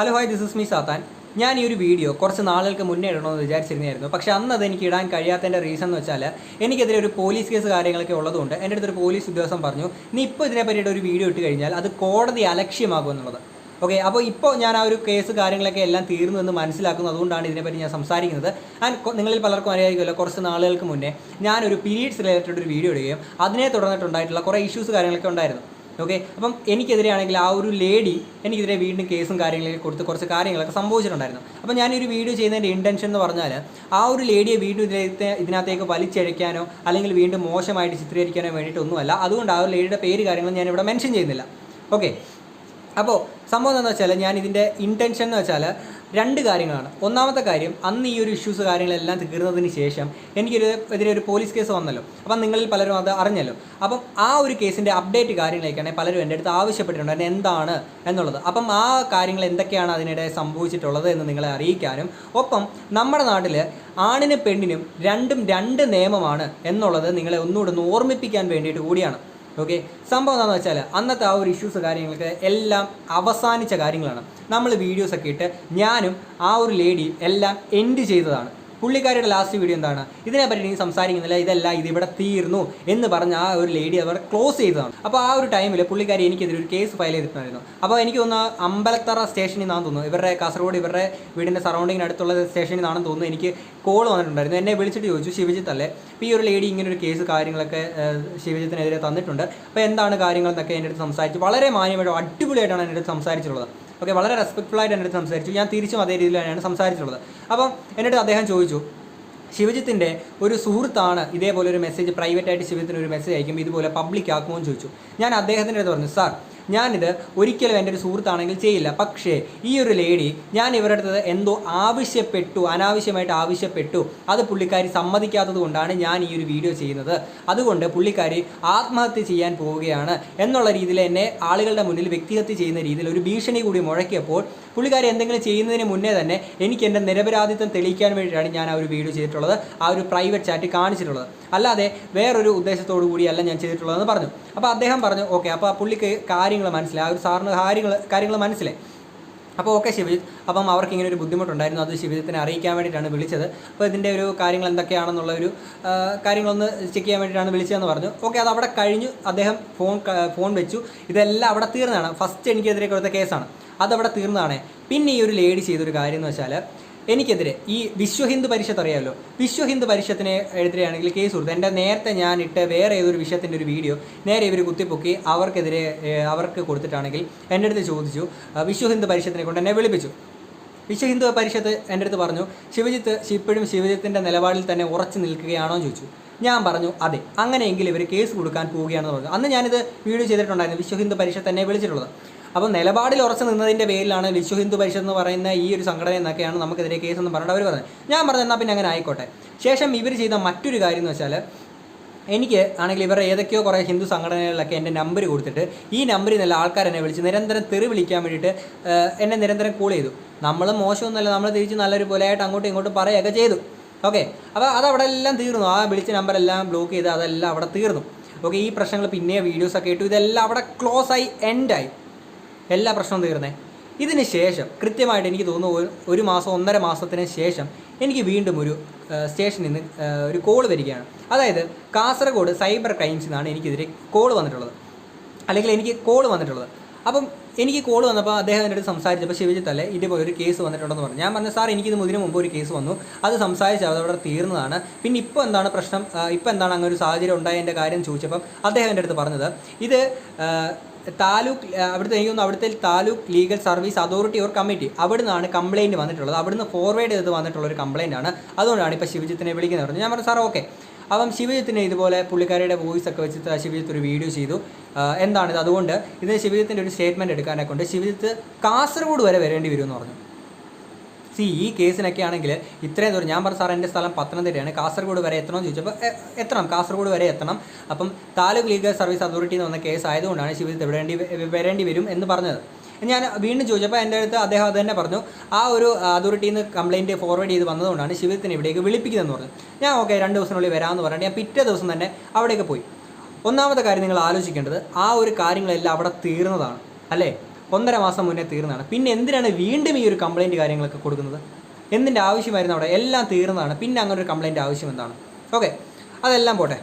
Hello hi this is me സാത്താൻ. ഞാൻ ഈ ഒരു വീഡിയോ കുറച്ച് നാളുകൾക്ക് മുന്നേ ഇടണമെന്ന് വിചാരിച്ചിരുന്നായിരുന്നു പക്ഷേ അന്ന് അത് എനിക്ക് ഇടാൻ കഴിയാത്തതിന്റെ റീസൺ എന്ന് വെച്ചാൽ എനിക്കെതിരെ ഒരു പോലീസ് കേസ് കാര്യങ്ങളൊക്കെ ഉള്ളതുകൊണ്ട് എന്റെ അടുത്തൊരു പോലീസ് ഉദ്യോഗസ്ഥൻ പറഞ്ഞു നീ ഇപ്പോൾ ഇതിനെ പറ്റിയിട്ട് ഒരു വീഡിയോ ഇട്ട് കഴിഞ്ഞാൽ അത് കോടതി അലക്ഷ്യമാകും എന്നുള്ളത്. ഓക്കെ അപ്പോൾ ഇപ്പോൾ ഞാൻ ആ ഒരു കേസ് കാര്യങ്ങളൊക്കെ എല്ലാം തീർന്നു എന്ന് മനസ്സിലാക്കുന്നു അതുകൊണ്ടാണ് ഇതിനെപ്പറ്റി ഞാൻ സംസാരിക്കുന്നത്. ആൻഡ് നിങ്ങളിൽ പലർക്കും അറിയാമായിരിക്കുമല്ലോ കുറച്ച് നാളുകൾക്ക് മുന്നേ ഞാനൊരു പീരീഡ്സ് റിലേറ്റഡ് ഒരു വീഡിയോ ഇടുകയും അതിനെ തുടർന്നിട്ടുണ്ടായിട്ടുള്ള കുറേ ഇഷ്യൂസ് കാര്യങ്ങളൊക്കെ ഉണ്ടായിരുന്നു. ഓക്കെ അപ്പം എനിക്കെതിരെയാണെങ്കിൽ ആ ഒരു ലേഡി എനിക്കെതിരെ വീണ്ടും കേസും കാര്യങ്ങളൊക്കെ കൊടുത്ത് കുറച്ച് കാര്യങ്ങളൊക്കെ സംഭവിച്ചിട്ടുണ്ടായിരുന്നു. അപ്പം ഞാനൊരു വീഡിയോ ചെയ്യുന്നതിന്റെ ഇന്റൻഷൻ എന്ന് പറഞ്ഞാൽ ആ ഒരു ലേഡിയെ വീണ്ടും ഇതിനകത്ത് ഇതിനകത്തേക്ക് വലിച്ചഴയ്ക്കാനോ അല്ലെങ്കിൽ വീണ്ടും മോശമായിട്ട് ചിത്രീകരിക്കാനോ വേണ്ടിയിട്ടൊന്നുമല്ല. അതുകൊണ്ട് ആ ഒരു ലേഡിയുടെ പേര് കാര്യങ്ങൾ ഞാൻ ഇവിടെ മെൻഷൻ ചെയ്യുന്നില്ല. ഓക്കെ അപ്പോൾ സംഭവം എന്താണെന്ന് വെച്ചാൽ ഞാൻ ഇതിന്റെ ഇന്റൻഷൻ എന്ന് വെച്ചാൽ രണ്ട് കാര്യങ്ങളാണ്. ഒന്നാമത്തെ കാര്യം അന്ന് ഈ ഒരു ഇഷ്യൂസ് കാര്യങ്ങളെല്ലാം തീർന്നതിന് ശേഷം എനിക്കൊരു എതിരെ ഒരു പോലീസ് കേസ് വന്നല്ലോ. അപ്പം നിങ്ങളിൽ പലരും അത് അറിഞ്ഞല്ലോ. അപ്പം ആ ഒരു കേസിന്റെ അപ്ഡേറ്റ് കാര്യങ്ങളൊക്കെയാണ് പലരും എന്റെ അടുത്ത് ആവശ്യപ്പെട്ടിട്ടുണ്ട്. എന്താണ് എന്നുള്ളത്. അപ്പം ആ കാര്യങ്ങൾ എന്തൊക്കെയാണ് അതിനിടെ സംഭവിച്ചിട്ടുള്ളത് എന്ന് നിങ്ങളെ അറിയിക്കാനും ഒപ്പം നമ്മുടെ നാട്ടിൽ ആണിനും പെണ്ണിനും രണ്ടും രണ്ട് നിയമമാണ് എന്നുള്ളത് നിങ്ങളെ ഒന്നുകൂടെ ഒന്ന് ഓർമ്മിപ്പിക്കാൻ വേണ്ടിയിട്ട് കൂടിയാണ്. ഓക്കെ സംഭവം എന്താണെന്ന് വെച്ചാൽ അന്നത്തെ ആ ഒരു ഇഷ്യൂസ് കാര്യങ്ങളൊക്കെ എല്ലാം അവസാനിച്ച കാര്യങ്ങളാണ്. നമ്മൾ വീഡിയോസൊക്കെ ഇട്ട് ഞാനും ആ ഒരു ലേഡി എല്ലാം എൻഡ് ചെയ്തതാണ്. പുള്ളിക്കാരിയുടെ ലാസ്റ്റ് വീഡിയോ എന്താണ്? ഇതിനെപ്പറ്റി നീ സംസാരിക്കുന്നില്ല ഇതല്ല ഇതിവിടെ തീർന്നു എന്ന് പറഞ്ഞ ആ ഒരു ലേഡി അവിടെ ക്ലോസ് ചെയ്തതാണ്. അപ്പോൾ ആ ഒരു ടൈമിൽ പുള്ളിക്കാരി എനിക്കെതിരെ ഒരു കേസ് ഫയൽ ചെയ്തിട്ടുണ്ടായിരുന്നു. അപ്പോൾ എനിക്ക് തോന്നുന്നു അമ്പലത്തറ സ്റ്റേഷനിൽ നിന്നാണെന്ന് തോന്നുന്നു. ഇവരുടെ കാസർഗോഡ് ഇവരുടെ വീടിന്റെ സറൗണ്ടിങ്ങിന് അടുത്തുള്ള സ്റ്റേഷനിൽ നിന്നാണെന്ന് തോന്നുന്നു എനിക്ക് കോൾ വന്നിട്ടുണ്ടായിരുന്നു. എന്നെ വിളിച്ചിട്ട് ചോദിച്ചു ശിവജിത്ത് അല്ലേ? അപ്പോൾ ഈ ഒരു ലേഡി ഇങ്ങനെ ഒരു കേസ് കാര്യങ്ങളൊക്കെ ശിവജിത്തിനെതിരെ തന്നിട്ടുണ്ട്. അപ്പോൾ എന്താണ് കാര്യങ്ങൾ എന്നൊക്കെ എന്റെ അടുത്ത് സംസാരിച്ചു വളരെ മാന്യമായിട്ട് അടിപൊളിയായിട്ടാണ് എന്റെ അടുത്ത് സംസാരിച്ചിട്ടുള്ളത്. ഓക്കെ വളരെ റെസ്പെക്ട്ഫുൾ ആയിട്ട് എന്റെ സംസാരിച്ചു. ഞാൻ തിരിച്ചും അതേ രീതിയിൽ തന്നെയാണ് സംസാരിച്ചിട്ടുള്ളത്. അപ്പം എന്നിട്ട് അദ്ദേഹം ചോദിച്ചു ശിവജിത്തിന്റെ ഒരു സുഹൃത്താണ് ഇതേപോലെ ഒരു മെസ്സേജ് പ്രൈവറ്റായിട്ട് ശിവജിത്തിന് ഒരു മെസ്സേജ് അയക്കുമ്പോൾ ഇതുപോലെ പബ്ലിക് ആക്കുമോ? എന്ന് ചോദിച്ചു. ഞാൻ അദ്ദേഹത്തിന്റെ അടുത്ത് പറഞ്ഞു സാർ ഞാനിത് ഒരിക്കലും എന്റെ ഒരു സുഹൃത്താണെങ്കിൽ ചെയ്യില്ല. പക്ഷേ ഈ ഒരു ലേഡി ഞാൻ ഇവരുടെ അടുത്ത് എന്തോ ആവശ്യപ്പെട്ടു അനാവശ്യമായിട്ട് ആവശ്യപ്പെട്ടു. അത് പുള്ളിക്കാരി സമ്മതിക്കാത്തത് കൊണ്ടാണ് ഞാൻ ഈ ഒരു വീഡിയോ ചെയ്യുന്നത്. അതുകൊണ്ട് പുള്ളിക്കാരി ആത്മഹത്യ ചെയ്യാൻ പോവുകയാണ് എന്നുള്ള രീതിയിൽ എന്നെ ആളുകളുടെ മുന്നിൽ വ്യക്തിഹത്യ ചെയ്യുന്ന രീതിയിൽ ഒരു ഭീഷണി കൂടി മുഴക്കിയപ്പോൾ പുള്ളിക്കാരി എന്തെങ്കിലും ചെയ്യുന്നതിന് മുന്നേ തന്നെ എനിക്ക് എന്റെ നിരപരാധിത്വം തെളിയിക്കാൻ വേണ്ടിയിട്ടാണ് ഞാൻ ആ ഒരു വീഡിയോ ചെയ്തിട്ടുള്ളത്. ആ ഒരു പ്രൈവറ്റ് ചാറ്റ് കാണിച്ചിട്ടുള്ളത്. അല്ലാതെ വേറൊരു ഉദ്ദേശത്തോടു കൂടിയല്ല ഞാൻ ചെയ്തിട്ടുള്ളതെന്ന് പറഞ്ഞു. അപ്പോൾ അദ്ദേഹം പറഞ്ഞു ഓക്കെ അപ്പോൾ ആ പുള്ളിക്ക് കാര്യങ്ങൾ മനസ്സിലായി. ആ ഒരു സാറിന് കാര്യങ്ങൾ കാര്യങ്ങൾ മനസ്സിലായി. അപ്പോൾ ഓക്കെ ശിവജിത്ത് അപ്പം അവർക്ക് ഇങ്ങനെ ഒരു ബുദ്ധിമുട്ടുണ്ടായിരുന്നു. അത് ശിവജിത്തിനെ അറിയിക്കാൻ വേണ്ടിയിട്ടാണ് വിളിച്ചത്. അപ്പോൾ ഇതിന്റെ ഒരു കാര്യങ്ങൾ എന്തൊക്കെയാണെന്നുള്ള ഒരു കാര്യങ്ങളൊന്ന് ചെക്ക് ചെയ്യാൻ വേണ്ടിയിട്ടാണ് വിളിച്ചതെന്ന് പറഞ്ഞു. ഓക്കെ അത് അവിടെ കഴിഞ്ഞു. അദ്ദേഹം ഫോൺ ഫോൺ വെച്ചു. ഇതെല്ലാം അവിടെ തീർന്നതാണ്. ഫസ്റ്റ് എനിക്കെതിരെ കൊടുത്ത കേസാണ്. അതവിടെ തീർന്നതാണ്. പിന്നെ ഈ ഒരു ലേഡി ചെയ്തൊരു കാര്യം എന്ന് വെച്ചാൽ എനിക്കെതിരെ ഈ വിശ്വ ഹിന്ദു പരിഷത്ത് അറിയാമല്ലോ വിശ്വ ഹിന്ദു പരിഷത്തിനെ എതിരെയാണെങ്കിൽ കേസ് കൊടുത്തു എന്റെ നേരത്തെ ഞാൻ ഇട്ട് വേറെ ഏതൊരു വിഷയത്തിന്റെ ഒരു വീഡിയോ നേരെ ഇവർ കുത്തിപ്പൊക്കി അവർക്കെതിരെ അവർക്ക് കൊടുത്തിട്ടാണെങ്കിൽ എന്റെ അടുത്ത് ചോദിച്ചു വിശ്വ ഹിന്ദു പരിഷത്തിനെ കൊണ്ട് എന്നെ വിളിപ്പിച്ചു. വിശ്വ ഹിന്ദു പരിഷത്ത് എന്റെ അടുത്ത് പറഞ്ഞു ശിവജിത്ത് ഇപ്പോഴും ശിവജിത്തിന്റെ നിലപാടിൽ തന്നെ ഉറച്ചു നിൽക്കുകയാണോ? എന്ന് ചോദിച്ചു. ഞാൻ പറഞ്ഞു അതെ. അങ്ങനെയെങ്കിൽ ഇവർ കേസ് കൊടുക്കാൻ പോവുകയാണെന്ന് പറഞ്ഞു. അന്ന് ഞാനിത് വീഡിയോ ചെയ്തിട്ടുണ്ടായിരുന്നു വിശ്വ ഹിന്ദു പരിഷത്ത് എന്നെ വിളിച്ചിട്ടുള്ളത്. അപ്പോൾ നിലപാടിൽ ഉറച്ചു നിന്നതിന്റെ പേരിലാണ് വിശ്വ ഹിന്ദു പരിഷത്ത് എന്ന് പറയുന്ന ഈ ഒരു സംഘടന എന്നൊക്കെയാണ് നമുക്കെതിരെ കേസ് എന്ന് പറഞ്ഞിട്ട് അവർ പറഞ്ഞത്. ഞാൻ പറഞ്ഞു എന്നാൽ പിന്നെ അങ്ങനെ ആയിക്കോട്ടെ. ശേഷം ഇവർ ചെയ്ത മറ്റൊരു കാര്യം എന്ന് വെച്ചാൽ എനിക്ക് ആണെങ്കിൽ ഇവരുടെ ഏതൊക്കെയോ കുറേ ഹിന്ദു സംഘടനകളിലൊക്കെ എന്റെ നമ്പർ കൊടുത്തിട്ട് ഈ നമ്പറിൽ നിന്നുള്ള ആൾക്കാർ എന്നെ വിളിച്ച് നിരന്തരം തെറി വിളിക്കാൻ വേണ്ടിയിട്ട് എന്നെ നിരന്തരം കൂൾ ചെയ്തു. നമ്മൾ മോശമൊന്നുമല്ല നമ്മൾ തിരിച്ച് നല്ലൊരു പോലെയായിട്ട് അങ്ങോട്ടും ഇങ്ങോട്ടും പറയുകയൊക്കെ ചെയ്തു. ഓക്കെ? അപ്പോൾ അതവിടെ എല്ലാം തീർന്നു. ആ വിളിച്ച നമ്പറെല്ലാം ബ്ലോക്ക് ചെയ്ത് അതെല്ലാം അവിടെ തീർന്നു. ഓക്കെ ഈ പ്രശ്നങ്ങൾ പിന്നെ വീഡിയോസൊക്കെ ഇട്ടു. ഇതെല്ലാം അവിടെ ക്ലോസ് ആയി. എൻഡായി എല്ലാ പ്രശ്നവും തീർന്നേ. ഇതിന് ശേഷം കൃത്യമായിട്ട് എനിക്ക് തോന്നുന്നു ഒരു- മാസം ഒന്നര മാസത്തിന് ശേഷം എനിക്ക് വീണ്ടും ഒരു സ്റ്റേഷനിൽ നിന്ന് ഒരു കോൾ വരികയാണ്. അതായത് കാസർഗോഡ് സൈബർ ക്രൈംസിൽ നിന്നാണ് എനിക്കെതിരെ കോൾ വന്നിട്ടുള്ളത്. അല്ലെങ്കിൽ എനിക്ക് കോൾ വന്നിട്ടുള്ളത്. അപ്പം എനിക്ക് കോൾ വന്നപ്പോൾ അദ്ദേഹം അടുത്ത് സംസാരിച്ചപ്പോൾ ശിവജിത്ത് അല്ലേ ഇതേപോലെ ഒരു കേസ് വന്നിട്ടുണ്ടെന്ന് പറഞ്ഞു. ഞാൻ പറഞ്ഞു സാർ എനിക്കിത് ഇതിന് മുമ്പ് ഒരു കേസ് വന്നു. അത് സംസാരിച്ച് അവിടെ തീർന്നതാണ്. പിന്നെ ഇപ്പോൾ എന്താണ് പ്രശ്നം? ഇപ്പോൾ എന്താണ് അങ്ങനെ ഒരു സാഹചര്യം ഉണ്ടായതിന്റെ കാര്യം ചോദിച്ചപ്പം അദ്ദേഹം എന്റെ അടുത്ത് പറഞ്ഞത് ഇത് താലൂക്ക് അവിടുത്തെ എനിക്ക് തോന്നുന്നു അവിടുത്തെ taluk legal service authority or committee അവിടെ നിന്നാണ് കംപ്ലയിന്റ് വന്നിട്ടുള്ളത്. അവിടുന്ന് ഫോർവേഡ് ചെയ്ത് വന്നിട്ടുള്ള ഒരു കംപ്ലയിന്റ് ആണ്. അതുകൊണ്ടാണ് ഇപ്പോൾ ശിവജിത്തിനെ വിളിക്കുന്നത് പറഞ്ഞു ഞാൻ പറഞ്ഞു സാർ ഓക്കെ അപ്പം ശിവജിത്തിനെ ഇതുപോലെ പുള്ളിക്കാരിയുടെ വോയിസ് ഒക്കെ വെച്ചിട്ട് ശിവജിത്ത് ഒരു വീഡിയോ ചെയ്തു. എന്താണിത്? അതുകൊണ്ട് ഇതിന് ശിവജിത്തിന്റെ ഒരു സ്റ്റേറ്റ്മെന്റ് എടുക്കാനൊക്കെ കൊണ്ട് ശിവജിത്ത് കാസർഗോഡ് വരെ വരേണ്ടി വരുമെന്ന് പറഞ്ഞു. സി ഈ കേസിനൊക്കെ ആണെങ്കിൽ ഇത്രയും ദൂരം ഞാൻ പറഞ്ഞു സാർ എന്റെ സ്ഥലം പത്തനംതിട്ടയാണ്. കാസർഗോഡ് വരെ എത്തണമെന്ന് ചോദിച്ചപ്പോൾ "എ- എത്തണം. കാസർഗോഡ് വരെ എത്തണം. അപ്പം താലൂക്ക് ലീഗൽ സർവീസ് അതോറിറ്റി എന്ന് വന്ന കേസ് ആയതുകൊണ്ടാണ് ശിവജിത്ത് വരേണ്ടി വരേണ്ടി വരും എന്ന് പറഞ്ഞത്. ഞാൻ വീണ്ടും ചോദിച്ചപ്പോൾ എന്റെ അടുത്ത് അദ്ദേഹം അത് തന്നെ പറഞ്ഞു. ആ ഒരു അതോറിറ്റിയിൽ നിന്ന് കംപ്ലയിന്റ് ഫോർവേഡ് ചെയ്ത് വന്നതുകൊണ്ടാണ് ശിവജിത്തിനെ ഇവിടേക്ക് വിളിപ്പിക്കുന്നതെന്ന് പറഞ്ഞു ഞാൻ ഓക്കെ രണ്ട് ദിവസത്തിനുള്ളിൽ വരാമെന്ന് പറഞ്ഞിട്ട് ഞാൻ പിറ്റേ ദിവസം തന്നെ അവിടേക്ക് പോയി. ഒന്നാമത്തെ കാര്യം നിങ്ങൾ ആലോചിക്കേണ്ടത് ആ ഒരു കാര്യങ്ങളെല്ലാം അവിടെ തീർന്നതാണ്. അല്ലേ? ഒന്നര മാസം മുന്നേ തീർന്നതാണ്. പിന്നെ എന്തിനാണ് വീണ്ടും ഈ ഒരു കംപ്ലയിന്റ് കാര്യങ്ങളൊക്കെ കൊടുക്കുന്നത്? എന്തിന്റെ ആവശ്യമായിരുന്നു അവിടെ? എല്ലാം തീർന്നതാണ്. പിന്നെ അങ്ങനെ ഒരു കംപ്ലൈന്റ് ആവശ്യം എന്താണ്? ഓക്കെ അതെല്ലാം പോട്ടെ.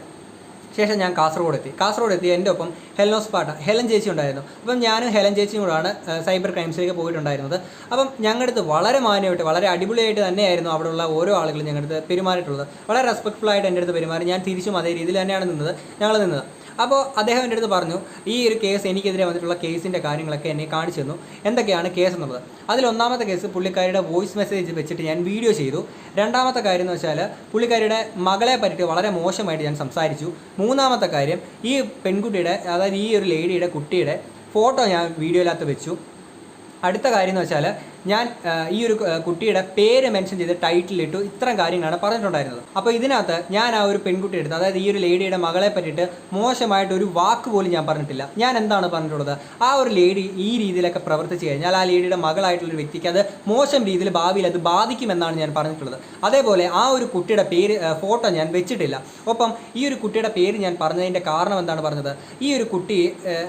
ശേഷം ഞാൻ കാസർഗോഡ് എത്തി കാസർഗോഡ് എത്തി എന്റെ ഒപ്പം ഹെലനോസ് പാട്ട ഹെലൻ ചേച്ചി ഉണ്ടായിരുന്നു. അപ്പം ഞാനും ഹെലൻ ചേച്ചിയും കൂടാണ് സൈബർ ക്രൈംസിലേക്ക് പോയിട്ടുണ്ടായിരുന്നത്. അപ്പം ഞങ്ങളുടെ അടുത്ത് വളരെ മാന്യമായിട്ട് വളരെ അടിപൊളിയായിട്ട് തന്നെയായിരുന്നു അവിടെയുള്ള ഓരോ ആളുകളും ഞങ്ങളുടെ അടുത്ത് പെരുമാറിയിട്ടുള്ളത്. വളരെ റെസ്പെക്ട്ഫുൾ ആയിട്ട് എന്റെ അടുത്ത് പെരുമാറി. ഞാൻ തിരിച്ചും അതേ രീതിയിൽ തന്നെയാണ് നിന്നത് ഞങ്ങൾ നിന്നത്. അപ്പോൾ അദ്ദേഹം എന്റെ അടുത്ത് പറഞ്ഞു ഈ ഒരു കേസ് എനിക്കെതിരെ വന്നിട്ടുള്ള കേസിന്റെ കാര്യങ്ങളൊക്കെ എന്നെ കാണിച്ചു തന്നു. എന്തൊക്കെയാണ് കേസ് എന്നുള്ളത്? അതിൽ ഒന്നാമത്തെ കേസ് പുള്ളിക്കാരിയുടെ വോയിസ് മെസ്സേജ് വെച്ചിട്ട് ഞാൻ വീഡിയോ ചെയ്തു. രണ്ടാമത്തെ കാര്യം എന്ന് വെച്ചാൽ പുള്ളിക്കാരിയുടെ മകളെ പറ്റിയിട്ട് വളരെ മോശമായിട്ട് ഞാൻ സംസാരിച്ചു. മൂന്നാമത്തെ കാര്യം ഈ പെൺകുട്ടിയുടെ അതായത് ഈ ഒരു ലേഡിയുടെ കുട്ടിയുടെ ഫോട്ടോ ഞാൻ വീഡിയോയിലകത്ത് വെച്ചു. അടുത്ത കാര്യം എന്ന് വെച്ചാൽ ഞാൻ ഈ ഒരു കുട്ടിയുടെ പേര് മെൻഷൻ ചെയ്ത് ടൈറ്റിലിട്ടു ഇത്തരം കാര്യങ്ങളാണ് പറഞ്ഞിട്ടുണ്ടായിരുന്നത്. അപ്പോൾ ഇതിനകത്ത് ഞാൻ ആ ഒരു പെൺകുട്ടി എടുത്ത് അതായത് ഈ ഒരു ലേഡിയുടെ മകളെ പറ്റിയിട്ട് മോശമായിട്ട് ഒരു വാക്ക് പോലും ഞാൻ പറഞ്ഞിട്ടില്ല. ഞാൻ എന്താണ് പറഞ്ഞിട്ടുള്ളത്? ആ ഒരു ലേഡി ഈ രീതിയിലൊക്കെ പ്രവർത്തിച്ചു കഴിഞ്ഞാൽ ആ ലേഡിയുടെ മകളായിട്ടുള്ള ഒരു വ്യക്തിക്ക് അത് മോശം രീതിയിൽ ഭാവിയിൽ അത് ബാധിക്കുമെന്നാണ് ഞാൻ പറഞ്ഞിട്ടുള്ളത്. അതേപോലെ ആ ഒരു കുട്ടിയുടെ പേര് ഫോട്ടോ ഞാൻ വെച്ചിട്ടില്ല. ഒപ്പം ഈ ഒരു കുട്ടിയുടെ പേര് ഞാൻ പറഞ്ഞതിന്റെ കാരണം എന്താണ് പറഞ്ഞത്? ഈ ഒരു കുട്ടി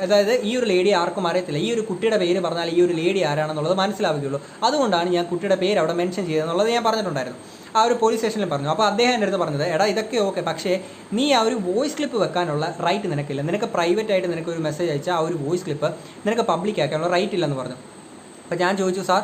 അതായത് ഈ ഒരു ലേഡി ആർക്കും അറിയത്തില്ല. ഈ ഒരു കുട്ടിയുടെ പേര് പറഞ്ഞാൽ ഈ ഒരു ലേഡി ആരാണെന്നുള്ളത് മനസ്സിലാവുകയുള്ളൂ. അതുകൊണ്ടാണ് ഞാൻ കുട്ടിയുടെ പേര് അവിടെ മെൻഷൻ ചെയ്തതെന്നുള്ളത് ഞാൻ പറഞ്ഞിട്ടുണ്ടായിരുന്നു. ആ ഒരു പോലീസ് സ്റ്റേഷനിൽ പറഞ്ഞു. അപ്പോൾ അദ്ദേഹം എന്റെ അടുത്ത് പറഞ്ഞത് എടാ ഇതൊക്കെ ഓക്കെ പക്ഷേ നീ ആ ഒരു വോയിസ് ക്ലിപ്പ് വെക്കാനുള്ള റൈറ്റ് നിനക്കില്ല. നിനക്ക് പ്രൈവറ്റ് ആയിട്ട് നിനക്ക് ഒരു മെസ്സേജ് അയച്ചാൽ ആ ഒരു വോയിസ് ക്ലിപ്പ് നിനക്ക് പബ്ലിക് ആക്കാനുള്ള റൈറ്റ് ഇല്ലെന്ന് പറഞ്ഞു. അപ്പോൾ ഞാൻ ചോദിച്ചു സാർ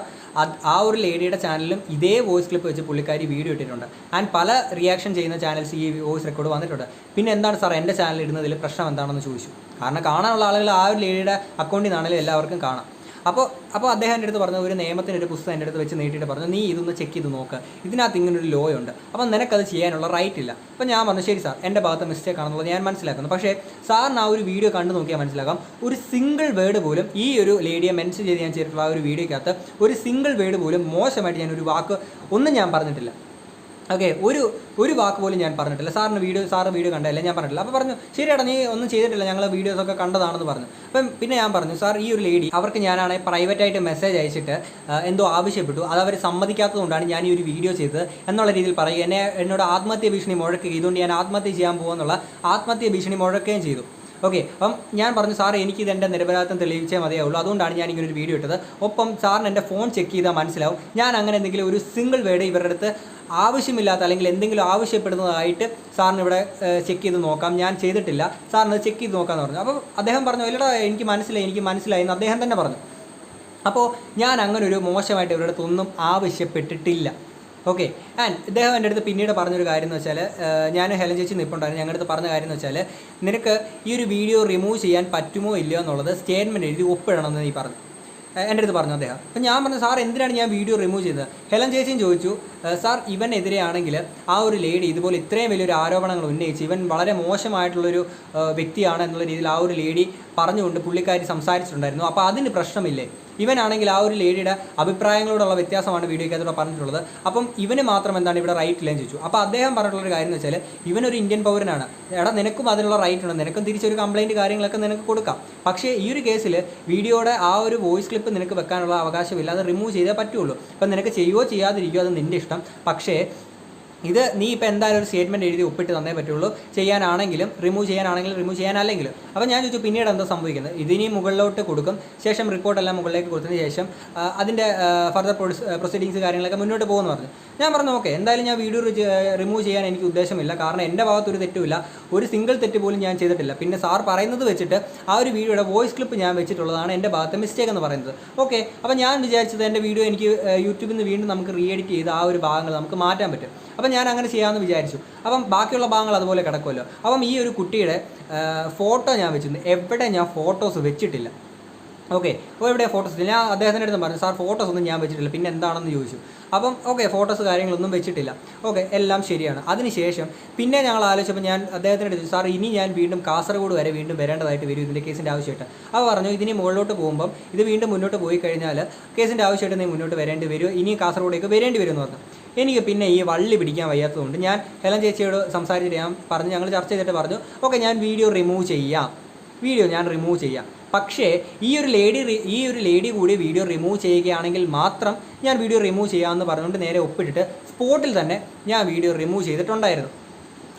ആ ഒരു ലേഡിയുടെ ചാനലിലും ഇതേ വോയിസ് ക്ലിപ്പ് വെച്ച് പുള്ളിക്കാരി വീഡിയോ ഇട്ടിട്ടുണ്ട്. ആൻഡ് പല റിയാക്ഷൻ ചെയ്യുന്ന ചാനൽസ് ഈ വോയിസ് റെക്കോർഡ് വന്നിട്ടുണ്ട്. പിന്നെ എന്താണ് സാർ എന്റെ ചാനൽ ഇടുന്നതിൽ പ്രശ്നം എന്താണെന്ന് ചോദിച്ചു? കാരണം കാണാനുള്ള ആളുകൾ ആ ഒരു ലേഡിയുടെ അക്കൗണ്ടിൽ നിന്നാണെങ്കിലും എല്ലാവർക്കും കാണാം. അപ്പോൾ അപ്പോൾ അദ്ദേഹം എന്റെ അടുത്ത് പറഞ്ഞു ഒരു നിയമത്തിന്റെ ഒരു പുസ്തകം എന്റെ അടുത്ത് വെച്ച് നീട്ടിയിട്ട് പറഞ്ഞു നീ ഇതൊന്ന് ചെക്ക് ചെയ്ത് നോക്ക്. ഇതിനകത്ത് ഇങ്ങനെ ഒരു ലോ ഉണ്ട്. അപ്പം നിനക്കത് ചെയ്യാനുള്ള റൈറ്റ് ഇല്ല. അപ്പോൾ ഞാൻ പറഞ്ഞു ശരി സാർ എന്റെ ഭാഗത്ത് മിസ്റ്റേക്ക് ആണെന്നുള്ളത് ഞാൻ മനസ്സിലാക്കുന്നു. പക്ഷേ സാറിന് ആ ഒരു വീഡിയോ കണ്ടു നോക്കിയാൽ മനസ്സിലാക്കാം. ഒരു സിംഗിൾ വേർഡ് പോലും ഈ ഒരു ലേഡിയെ മെൻഷൻ ചെയ്ത് ഞാൻ ചെയ്തിട്ടുള്ള ആ ഒരു വീഡിയോക്കകത്ത് ഒരു സിംഗിൾ വേർഡ് പോലും മോശമായിട്ട് ഞാൻ ഒരു വാക്ക് ഒന്നും ഞാൻ പറഞ്ഞിട്ടില്ല. ഓക്കെ ഒരു ഒരു വാക്ക് പോലും ഞാൻ പറഞ്ഞിട്ടില്ല. സാറിന് വീഡിയോ സാറ് വീഡിയോ കണ്ടതല്ലേ ഞാൻ പറഞ്ഞിട്ടില്ല. അപ്പോൾ പറഞ്ഞു ശരിയാടാ നീ ഒന്നും ചെയ്തിട്ടില്ല. ഞങ്ങൾ വീഡിയോസൊക്കെ കണ്ടതാണെന്ന് പറഞ്ഞു. അപ്പം പിന്നെ ഞാൻ പറഞ്ഞു സാർ ഈ ഒരു ലേഡി അവർക്ക് ഞാനാണെങ്കിൽ പ്രൈവറ്റായിട്ട് മെസ്സേജ് അയച്ചിട്ട് എന്തോ ആവശ്യപ്പെട്ടു. അത് അവർ സമ്മതിക്കാത്തതുകൊണ്ടാണ് ഞാൻ ഈ ഒരു വീഡിയോ ചെയ്തത്. എന്നുള്ള രീതിയിൽ പറയുക. എന്നെ എന്നോട് ആത്മഹത്യ ഭീഷണി മുഴക്കുകയും ഇതുകൊണ്ട് ഞാൻ ആത്മഹത്യ ചെയ്യാൻ പോകുമെന്നുള്ള ആത്മഹത്യ ഭീഷണി മുഴക്കുകയും ചെയ്തു. ഓക്കെ അപ്പം ഞാൻ പറഞ്ഞു സാർ എനിക്ക് ഇത് എന്റെ നിരപരാധിത്വം തെളിയിച്ചേ മതിയാവുള്ളൂ. അതുകൊണ്ടാണ് ഞാൻ ഇങ്ങനെ ഒരു വീഡിയോ ഇട്ടത്. ഒപ്പം സാറിന് എന്റെ ഫോൺ ചെക്ക് ചെയ്താൽ മനസ്സിലാവും. ഞാൻ അങ്ങനെ എന്തെങ്കിലും ഒരു സിംഗിൾ വേർഡ് ഇവരുടെ അടുത്ത് ആവശ്യമില്ലാത്ത അല്ലെങ്കിൽ എന്തെങ്കിലും ആവശ്യപ്പെടുന്നതായിട്ട് സാറിന് ഇവിടെ ചെക്ക് ചെയ്ത് നോക്കാം. ഞാൻ ചെയ്തിട്ടില്ല. സാറിന് ചെക്ക് ചെയ്ത് നോക്കാമെന്ന് പറഞ്ഞു. അപ്പോൾ അദ്ദേഹം പറഞ്ഞു ഇല്ലടാ എനിക്ക് മനസ്സിലായി എനിക്ക് മനസ്സിലായി എന്ന് അദ്ദേഹം തന്നെ പറഞ്ഞു. അപ്പോൾ ഞാൻ അങ്ങനെ ഒരു മോശമായിട്ട് ഇവരുടെ അടുത്തൊന്നും ആവശ്യപ്പെട്ടിട്ടില്ല. ഓക്കെ ആൻഡ് ഇദ്ദേഹം എന്റെ അടുത്ത് പിന്നീട് പറഞ്ഞൊരു കാര്യം എന്ന് വെച്ചാൽ ഞാൻ ഹെലൻ ചേച്ചി നിൽപ്പുണ്ടായിരുന്നു ഞങ്ങളുടെ അടുത്ത് പറഞ്ഞ കാര്യം എന്ന് വെച്ചാൽ നിനക്ക് ഈ ഒരു വീഡിയോ റിമൂവ് ചെയ്യാൻ പറ്റുമോ ഇല്ലയോ എന്നുള്ളത് സ്റ്റേറ്റ്മെന്റ് എഴുതി ഒപ്പിടണമെന്ന് നീ പറഞ്ഞു. എന്റെ അടുത്ത് പറഞ്ഞു അദ്ദേഹം. അപ്പം ഞാൻ പറഞ്ഞു സാർ എന്തിനാണ് ഞാൻ വീഡിയോ റിമൂവ് ചെയ്തത് ഹെലൻ ചേച്ചിയും ചോദിച്ചു സാർ ഇവനെതിരെയാണെങ്കിൽ ആ ഒരു ലേഡി ഇതുപോലെ ഇത്രയും വലിയൊരു ആരോപണങ്ങൾ ഉന്നയിച്ച് ഇവൻ വളരെ മോശമായിട്ടുള്ളൊരു വ്യക്തിയാണ് എന്നുള്ള രീതിയിൽ ആ ഒരു ലേഡി പറഞ്ഞുകൊണ്ട് പുള്ളിക്കാരി സംസാരിച്ചിട്ടുണ്ടായിരുന്നു. അപ്പോൾ അതിന് പ്രശ്നമില്ലേ? ഇവനാണെങ്കിൽ ആ ഒരു ലേഡിയുടെ അഭിപ്രായങ്ങളോടുള്ള വ്യത്യാസമാണ് വീഡിയോയ്ക്കകത്തൂടെ പറഞ്ഞിട്ടുള്ളത്. അപ്പം ഇവന് മാത്രം എന്താണ് ഇവിടെ റൈറ്റ് ഇല്ലെന്ന് ചോദിച്ചു. അപ്പോൾ അദ്ദേഹം പറഞ്ഞിട്ടുള്ളൊരു കാര്യം എന്ന് വെച്ചാൽ ഇവനൊരു ഇന്ത്യൻ പൗരനാണ്. എടാ നിനക്കും അതിനുള്ള റൈറ്റ് ഉണ്ട്. നിനക്കും തിരിച്ചൊരു കംപ്ലയിന്റ് കാര്യങ്ങളൊക്കെ നിനക്ക് കൊടുക്കാം. പക്ഷേ ഈ ഒരു കേസിൽ വീഡിയോയുടെ ആ ഒരു വോയിസ് ക്ലിപ്പ് നിനക്ക് വെക്കാനുള്ള അവകാശമില്ല. അത് റിമൂവ് ചെയ്തേ പറ്റുള്ളൂ. അപ്പം നിനക്ക് ചെയ്യുകയോ ചെയ്യാതിരിക്കുകയോ അത് നിന്റെ ഇഷ്ടം. പക്ഷേ ഇത് നീ ഇപ്പോൾ എന്തായാലും ഒരു സ്റ്റേറ്റ്മെന്റ് എഴുതി ഒപ്പിട്ട് തന്നേ പറ്റുള്ളൂ. ചെയ്യാനാണെങ്കിലും റിമൂവ് ചെയ്യാനാണെങ്കിലും റിമൂവ് ചെയ്യാനല്ലെങ്കിലും. അപ്പോൾ ഞാൻ ചോദിച്ചു പിന്നീട് എന്താ സംഭവിക്കുന്നത്? ഇതിനി മുകളിലോട്ട് കൊടുക്കും. ശേഷം റിപ്പോർട്ടെല്ലാം മുകളിലേക്ക് കൊടുത്തതിന് ശേഷം അതിന്റെ ഫർദർ പ്രൊസീഡിങ്സ് കാര്യങ്ങളൊക്കെ മുന്നോട്ട് പോകുമെന്ന് പറഞ്ഞു. ഞാൻ പറഞ്ഞു ഓക്കെ എന്തായാലും ഞാൻ വീഡിയോ റിമൂവ് ചെയ്യാൻ എനിക്ക് ഉദ്ദേശമില്ല. കാരണം എന്റെ ഭാഗത്ത് ഒരു തെറ്റുമില്ല. ഒരു സിംഗിൾ തെറ്റ് പോലും ഞാൻ ചെയ്തിട്ടില്ല. പിന്നെ സാർ പറയുന്നത് വെച്ചിട്ട് ആ ഒരു വീഡിയോയുടെ വോയിസ് ക്ലിപ്പ് ഞാൻ വെച്ചിട്ടുള്ളതാണ് എന്റെ ഭാഗത്ത് മിസ്റ്റേക്ക് എന്ന് പറയുന്നത്. ഓക്കെ അപ്പോൾ ഞാൻ വിചാരിച്ചത് എന്റെ വീഡിയോ എനിക്ക് യൂട്യൂബിൽ നിന്ന് വീണ്ടും നമുക്ക് റീ എഡിറ്റ് ചെയ്ത് ആ ഒരു ഭാഗങ്ങൾ നമുക്ക് മാറ്റാൻ പറ്റും. അപ്പം ഞാൻ അങ്ങനെ ചെയ്യാമെന്ന് വിചാരിച്ചു. അപ്പം ബാക്കിയുള്ള ഭാഗങ്ങൾ അതുപോലെ കിടക്കുമല്ലോ. അപ്പം ഈ ഒരു കുട്ടിയുടെ ഫോട്ടോ ഞാൻ വെച്ചിരുന്നു. എവിടെ ഞാൻ ഫോട്ടോസ് വെച്ചിട്ടില്ല. ഓക്കെ അപ്പോൾ ഇവിടെ ഫോട്ടോസ് ഞാൻ അദ്ദേഹത്തിന്റെ അടുത്ത് പറഞ്ഞു സാർ ഫോട്ടോസ് ഒന്നും ഞാൻ വെച്ചിട്ടില്ല. പിന്നെ എന്താണെന്ന് ചോദിച്ചു. അപ്പം ഓക്കെ ഫോട്ടോസ് കാര്യങ്ങളൊന്നും വെച്ചിട്ടില്ല. ഓക്കെ എല്ലാം ശരിയാണ്. അതിനുശേഷം പിന്നെ ഞങ്ങൾ ആലോചിച്ചപ്പോൾ ഞാൻ അദ്ദേഹത്തിന്റെ അടുത്ത് സാർ ഇനി ഞാൻ വീണ്ടും കാസർഗോഡ് വരെ വീണ്ടും വരേണ്ടതായിട്ട് വരും ഇതിന്റെ കേസിന്റെ ആവശ്യമായിട്ട്. അപ്പോൾ പറഞ്ഞു ഇതിനി മുകളിലോട്ട് പോകുമ്പം ഇത് വീണ്ടും മുന്നോട്ട് പോയി കഴിഞ്ഞാൽ കേസിന്റെ ആവശ്യമായിട്ട് നീ മുന്നോട്ട് വരേണ്ടി വരും. ഇനി കാസർഗോഡേക്ക് വരേണ്ടി വരും എന്ന് പറഞ്ഞു. എനിക്ക് പിന്നെ ഈ വള്ളി പിടിക്കാൻ വയ്യാത്തതുകൊണ്ട് ഞാൻ ഹെലൻ ചേച്ചിയോട് സംസാരിച്ചിട്ട് ഞാൻ പറഞ്ഞു ഞങ്ങൾ ചർച്ച ചെയ്തിട്ട് പറഞ്ഞു ഓക്കെ ഞാൻ വീഡിയോ റിമൂവ് ചെയ്യാം. വീഡിയോ ഞാൻ റിമൂവ് ചെയ്യാം. പക്ഷേ ഈ ഒരു ലേഡി ഈ ഒരു ലേഡി കൂടി വീഡിയോ റിമൂവ് ചെയ്യുകയാണെങ്കിൽ മാത്രം ഞാൻ വീഡിയോ റിമൂവ് ചെയ്യാമെന്ന് പറഞ്ഞുകൊണ്ട് നേരെ ഒപ്പിട്ടിട്ട് സ്പോട്ടിൽ തന്നെ ഞാൻ വീഡിയോ റിമൂവ് ചെയ്തിട്ടുണ്ടായിരുന്നു.